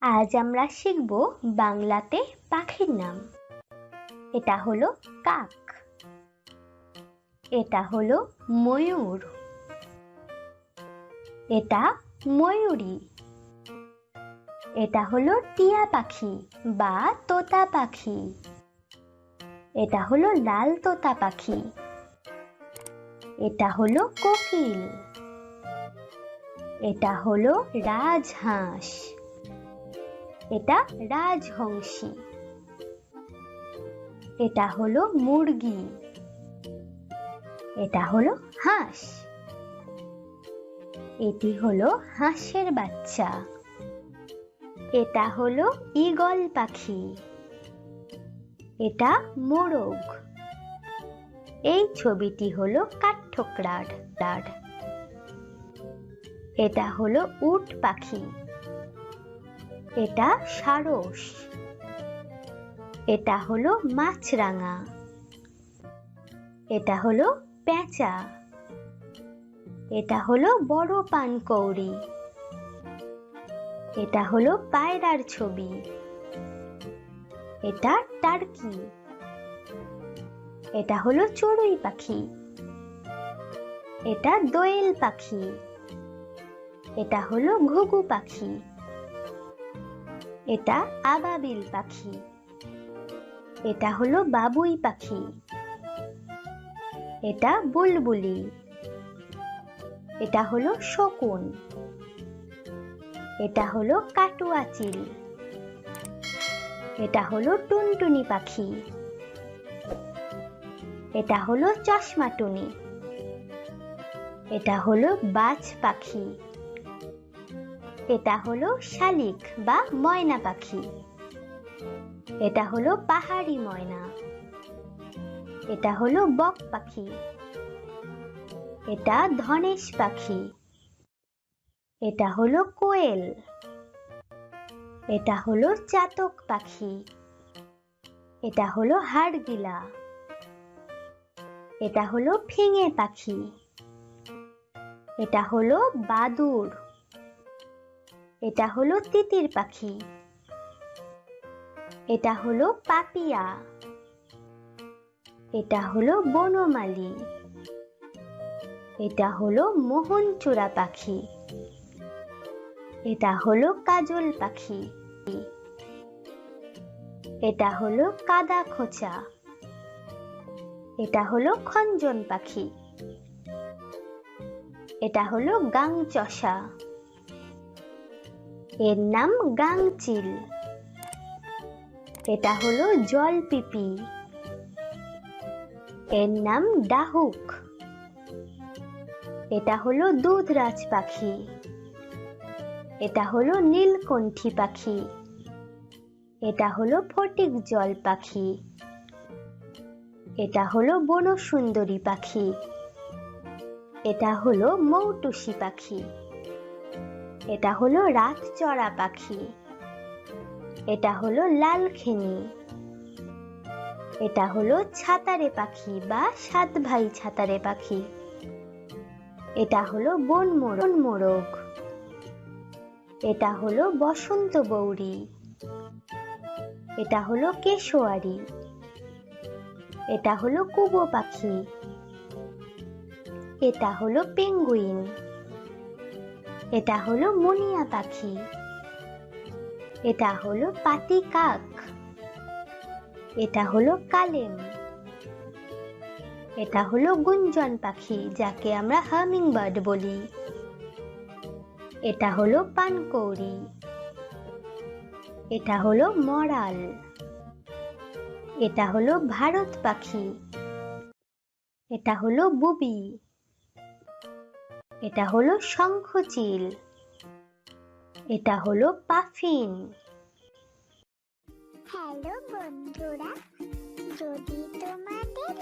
আজ আমরা শিখব বাংলাতে পাখির নাম। এটা হলো কাক। এটা হলো ময়ূর। এটা ময়ূরী। এটা হলো টিয়া পাখি বা তোতা পাখি। এটা হলো লাল তোতা পাখি। এটা হলো কোকিল। এটা হলো রাজহাঁস। এটা রাজহংসী। এটা হলো মুরগি। এটা হলো হাঁস। এটি হলো হাঁসের বাচ্চা। এটা হলো ঈগল পাখি। এটা মোরগ। এই ছবিটি হলো কাঠঠোকরার। এটা হলো উট পাখি। এটা সারস। এটা হলো মাছরাঙা। এটা হলো পেঁচা। এটা হলো বড় পানকৌড়ি এটা হলো পায়রার ছবি। এটা টার্কি। এটা হলো চড়ুই পাখি। এটা দোয়েল পাখি। এটা হলো ঘুঘু পাখি। এটা আবাবিল পাখি। এটা হলো বাবুই পাখি। এটা বুলবুলি। এটা হলো শকুন। এটা হলো কাটুয়া চিল। এটা হলো টুনটুনি পাখি। এটা হলো চশমা টুনি। এটা হলো বাজ পাখি। এটা হলো শালিক বা ময়না পাখি। এটা হলো পাহাড়ি ময়না। এটা হলো বক পাখি। এটা ধনেশ পাখি। এটা হলো কোয়েল। এটা হলো চাতক পাখি। এটা হলো হাড়গিলা। এটা হলো ফিঙে পাখি। এটা হলো বাদুড়। এটা হলো তিতির পাখি। এটা হলো পাপিয়া। এটা হলো বনমালি। এটা হলো মোহনচূড়া পাখি। এটা হলো কাজল পাখি। এটা হলো কাদা খোঁচা। এটা হলো খঞ্জন পাখি। এটা হলো গাংচষা এর নাম গাংচিল। এটা হলো জলপিপি। এর নাম ডাহুক। এটা হলো দুধরাজ পাখি। এটা হলো নীলকণ্ঠী পাখি। এটা হলো ফটিক জল পাখি। এটা হলো বনসুন্দরী পাখি। এটা হলো মৌটুসি পাখি। এটা হলো রাত চড়া পাখি। এটা হলো লালখেনি এটা হলো ছাতারে পাখি বা সাত ভাই ছাতারে পাখি। এটা হলো বন মোরগ। মোরগ। এটা হলো বসন্ত বৌরি। এটা হলো কেশোয়ারি। এটা হলো কুবো পাখি। এটা হলো পেঙ্গুইন। এটা হলো মুনিয়া পাখি। এটা হলো পাতি কাক। এটা হলো কালেম। এটা হলো গুঞ্জন পাখি, যাকে আমরা হামিং বার্ড বলি। এটা হলো পানকৌড়ি। এটা হলো মরাল এটা হলো ভারত পাখি। এটা হলো বুবি। এটা হলো শঙ্খচিল। এটা হলো পাফিন। হ্যালো বন্ধুরা যদি তোমাদের